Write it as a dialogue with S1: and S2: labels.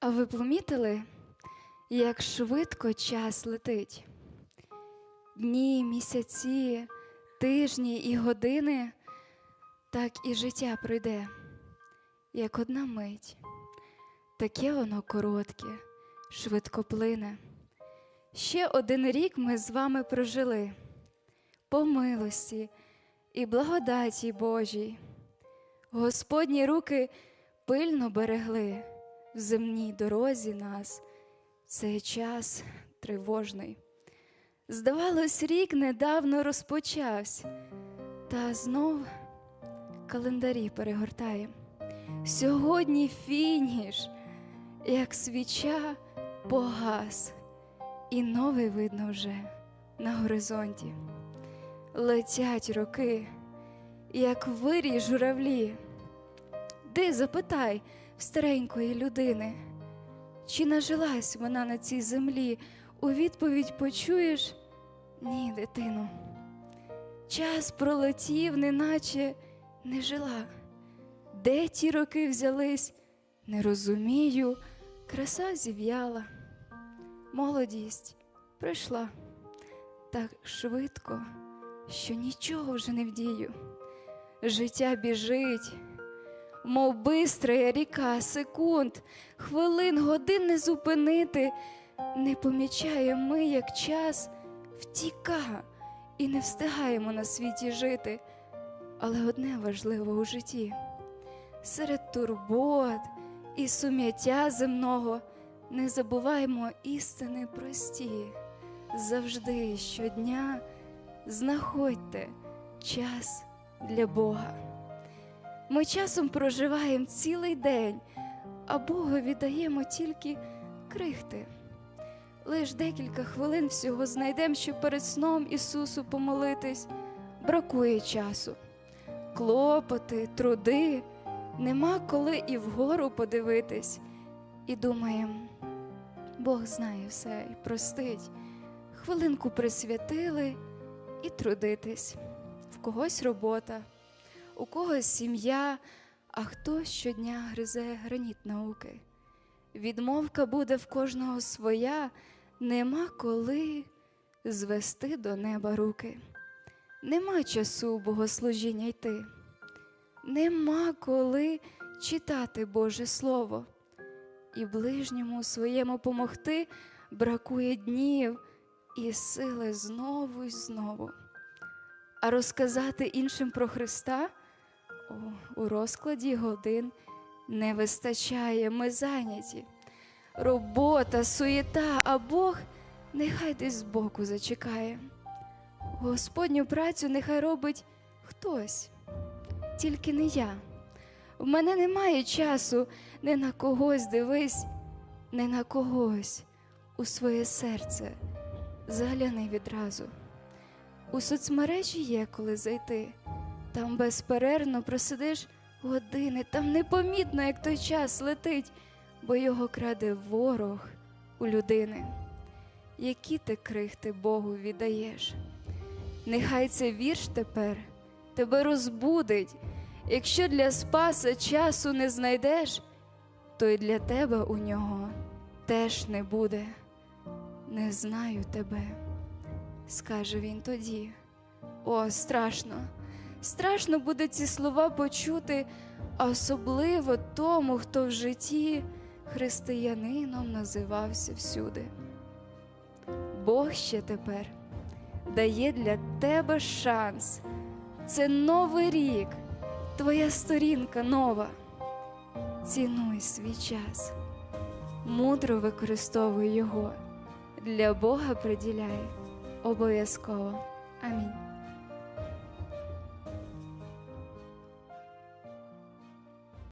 S1: А ви помітили, як швидко час летить? Дні, місяці, тижні і години, так і життя пройде, як одна мить. Таке воно коротке, швидко плине. Ще один рік ми з вами прожили по милості і благодаті Божій. Господні руки пильно берегли в земній дорозі нас цей час тривожний. Здавалось, рік недавно розпочався, та знов календарі перегортаємо. Сьогодні фініш, як свіча погас, і новий видно вже на горизонті. Летять роки, як вирій журавлі. Ти запитай старенької людини, чи нажилась вона на цій землі, у відповідь почуєш ні, дитину. Час пролетів, неначе не жила. Де ті роки взялись, не розумію, краса зів'яла, молодість прийшла так швидко, що нічого вже не вдію. Життя біжить, мов бистрая ріка секунд, хвилин, годин не зупинити, не помічаємо ми, як час втіка, і не встигаємо на світі жити. Але одне важливо у житті серед турбот і сум'яття земного не забуваємо істини прості. Завжди щодня знаходьте час для Бога. Ми часом проживаємо цілий день, а Богу віддаємо тільки крихти. Лиш декілька хвилин всього знайдемо, щоб перед сном Ісусу помолитись. Бракує часу. Клопоти, труди, нема коли і вгору подивитись. І думаємо, Бог знає все і простить. Хвилинку присвятили і трудитись. В когось робота, у когось сім'я, а хтось щодня гризе граніт науки. Відмовка буде в кожного своя, нема коли звести до неба руки. Нема часу богослужіння йти, нема коли читати Боже Слово, і ближньому своєму помогти бракує днів і сили знову й знову. А розказати іншим про Христа у розкладі годин не вистачає, ми зайняті. Робота, суєта, а Бог нехай десь збоку зачекає. Господню працю нехай робить хтось, тільки не я. В мене немає часу не на когось дивись, не на когось у своє серце. Загляни відразу. У соцмережі є коли зайти. Там безперервно просидиш години, там непомітно, як той час летить, бо його краде ворог у людини. Які ти крихти Богу віддаєш? Нехай цей вірш тепер тебе розбудить. Якщо для спаса часу не знайдеш, то й для тебе у нього теж не буде. Не знаю тебе, скаже він тоді. О, страшно, страшно буде ці слова почути, особливо тому, хто в житті християнином називався всюди. Бог ще тепер дає для тебе шанс. Це новий рік, твоя сторінка нова. Цінуй свій час, мудро використовуй його, для Бога приділяй обов'язково. Амінь.